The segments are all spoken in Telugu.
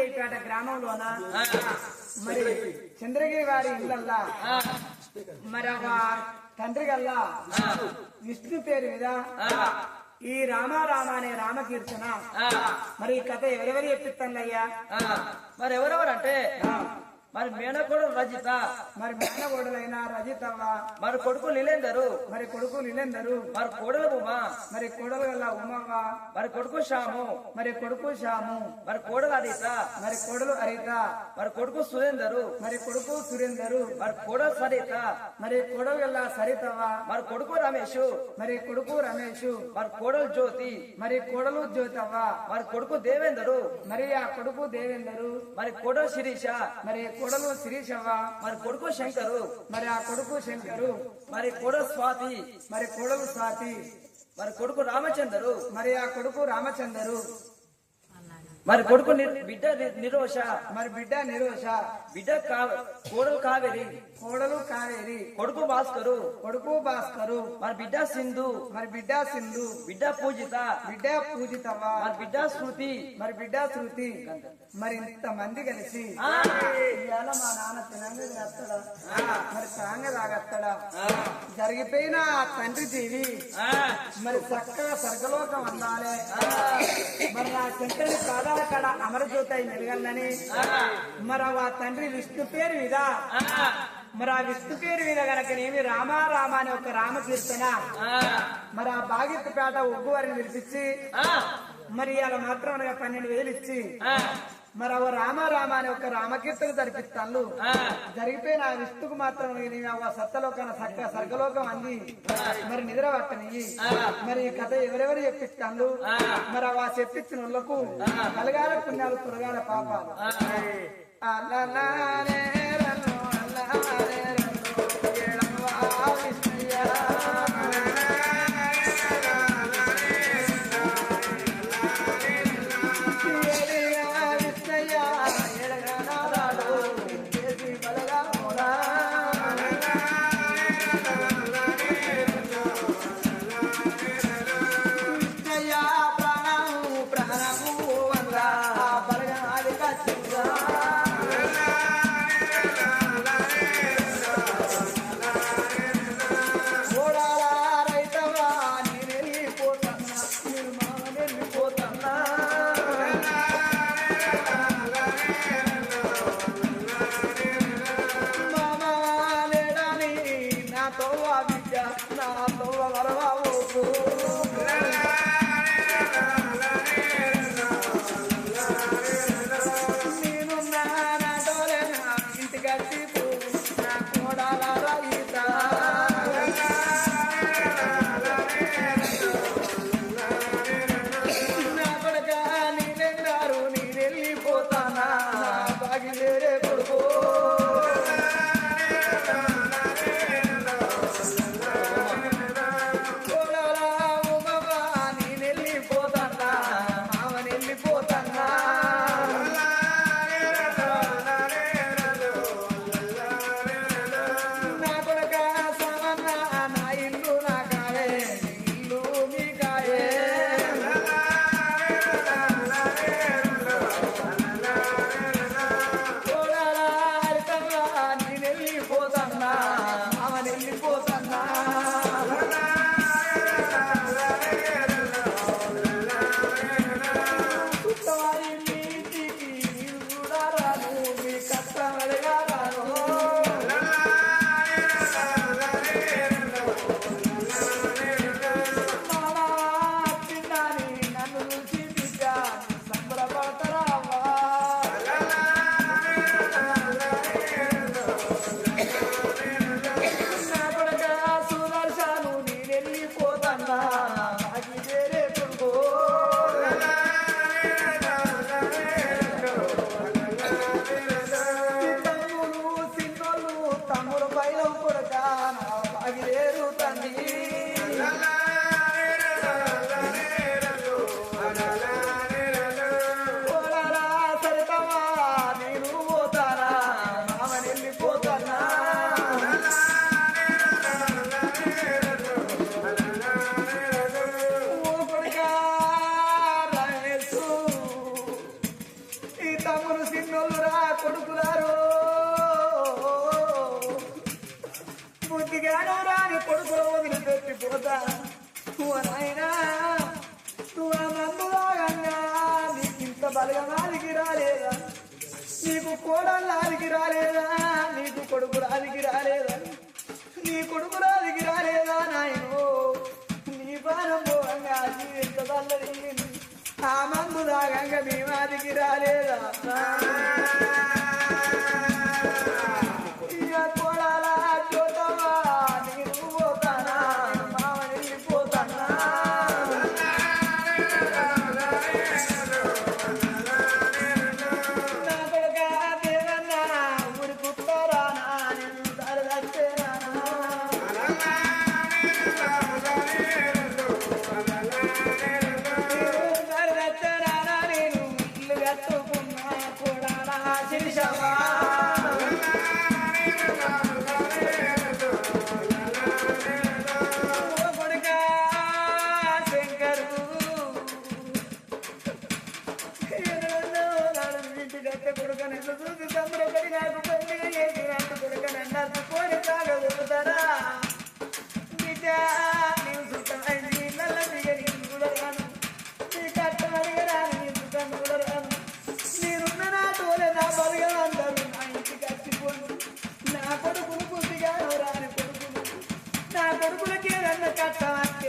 లక్ష్మీదేవిపేట గ్రామంలోన? మరి చంద్రగిరి వారి ఇళ్ళల్లా? మరి తండ్రి గల్లా? విష్ణు పేరు మీద? ఈ రామారామ అనే రామకీర్తన? మరి ఈ కథ ఎవరెవరు మరి ఎవరెవరు అంటే మరి మేనకోడు రజిత. మరి మేనగోడలైన రజితవ్వ. మరి కొడుకు నిలేందరు. మరి కొడుకు నిలేందరు. మరి కోడలు ఉమా. మరి కోడలు గల్ల ఉమవ్వ. మరి కొడుకు శ్యాము. మరి కొడుకు శ్యాము. మరి కోడలు అనిత మరి కోడలు హరిత. మరి కొడుకు సురేందరు. మరి కొడుకు సురేందరు. మరి కోడలు సరిత. మరి కొడలు గల్ల సరితవ్వ. మరి కొడుకు రమేష్. మరి కొడుకు రమేష్. మరి కోడలు జ్యోతి. మరి కోడలు జ్యోతవ్వ. మరి కొడుకు దేవేందరు. మరి ఆ కొడుకు దేవేందరు. మరి కోడలు శిరీష. మరి కొడలు శిరీషవ్వ మరి కొడుకు శంకరు మరి ఆ కొడుకు శంకరు మరి కొడు స్వాతి మరి కొడలు స్వాతి మరి కొడుకు రామచందరు మరి ఆ కొడుకు రామచందరు మరి కొడుకు ని- బిడ్డ ని- నిరోష. మరి బిడ్డ నిరోష. బిడ్డ కోడలు కావేరి. కోడలు కావేరి. కొడుకు భాస్కరు. కొడుకు భాస్కరు. మరి బిడ్డ సింధు. మరి బిడ్డ సింధు. బిడ్డ పూజిత. బిడ్డ పూజితవ్వ మరి బిడ్డ శృతి. మరి బిడ్డ శృతి. మరి ఇంత మంది కలిసి ఇవాళ మా నాన్న తినంగా చేస్తాడా? మరి సాంగ తాగస్తాడా జరిగిపోయిన ఆ తండ్రి జీవి మరి చక్కగా స్వర్గలోకం అందాలి. మరి ఆ శంకరుని పాదాల కాడ అమరజ్యోతి అయి మెలగాలని మరి ఆ తండ్రి విష్ణు పేరు మీద. మరి ఆ విష్ణు పేరు మీద గనకనేమి రామా రామ అనే ఒక రామకీర్తన. ఆ, మరి ఆ బాగిత్తుపేట ఒగ్గు వారిని పిలిపించి. మరి అలా మాత్రం అనగా పన్నెండు వేలు ఇచ్చి. మరి ఆ రామ రామ అనే ఒక రామకీర్తన జరిపిస్తాను జరిగిపోయిన ఆ విష్ణుకు మాత్రం నేను ఆ సత్తలోకన సక్క సర్గలోకం అంది. మరి నిద్ర పట్టని మరి ఈ కథ ఎవరెవరు చెప్పిస్తాను మరి ఆ చెప్పించిన వాళ్ళకు కలగాల పుణ్యాలు తొలగాల పాపాలు. నాతో ఆ విద్య నాతో వరవా కోడళ్ళ అదికి రాలేదా? నీకు కొడుకులు అదికి రాలేదా? నీ కొడుకులు అదికి రాలేదా నాయను? నీ భారం పోవంగా ఎంత ఆ మందు దాగంగా మేమాదికి రాలేదా? கருப்புல கேரன்னு கட்ட வாக்கு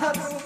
That's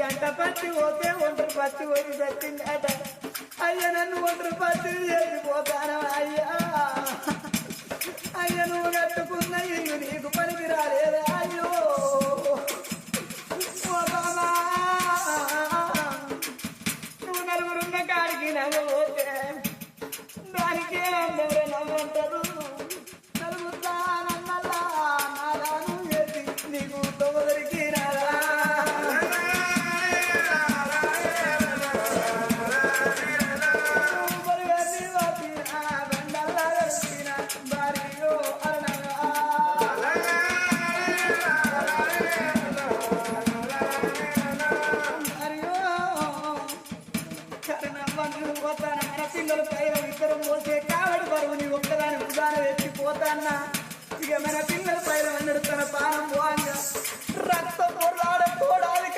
గంట పత్తి ఓతే ఒంటరి పత్తి ఒడి పెట్టిందట అయ్య నన్ను ఒంటరి పత్తి చేసిపోతాను అయ్యా? అయ్య నువ్వు కట్టుకున్న ఇల్లు నీకు పనికి రాలేదా? అయ్యో. నువ్వు నలుగురున్న కాడికి నవ్వు పోతే దానికే అందరూ నవ్వుంటారు. చిన్నలు పైన ఇద్దరు మోసే కావడి బరువు నీ ఒక్కదాని ఉదాన ఎత్తి పోతాన్నా ఇక మన పిల్లల పైన వెన్నడు తన పానం పోగా రక్త తోడాడ తోడాలి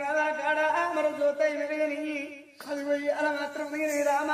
ప్రాణాల కాడ మనం చూస్తాయి మెరుగని అది పోయి అలా మాత్రం మిగిలిన రామ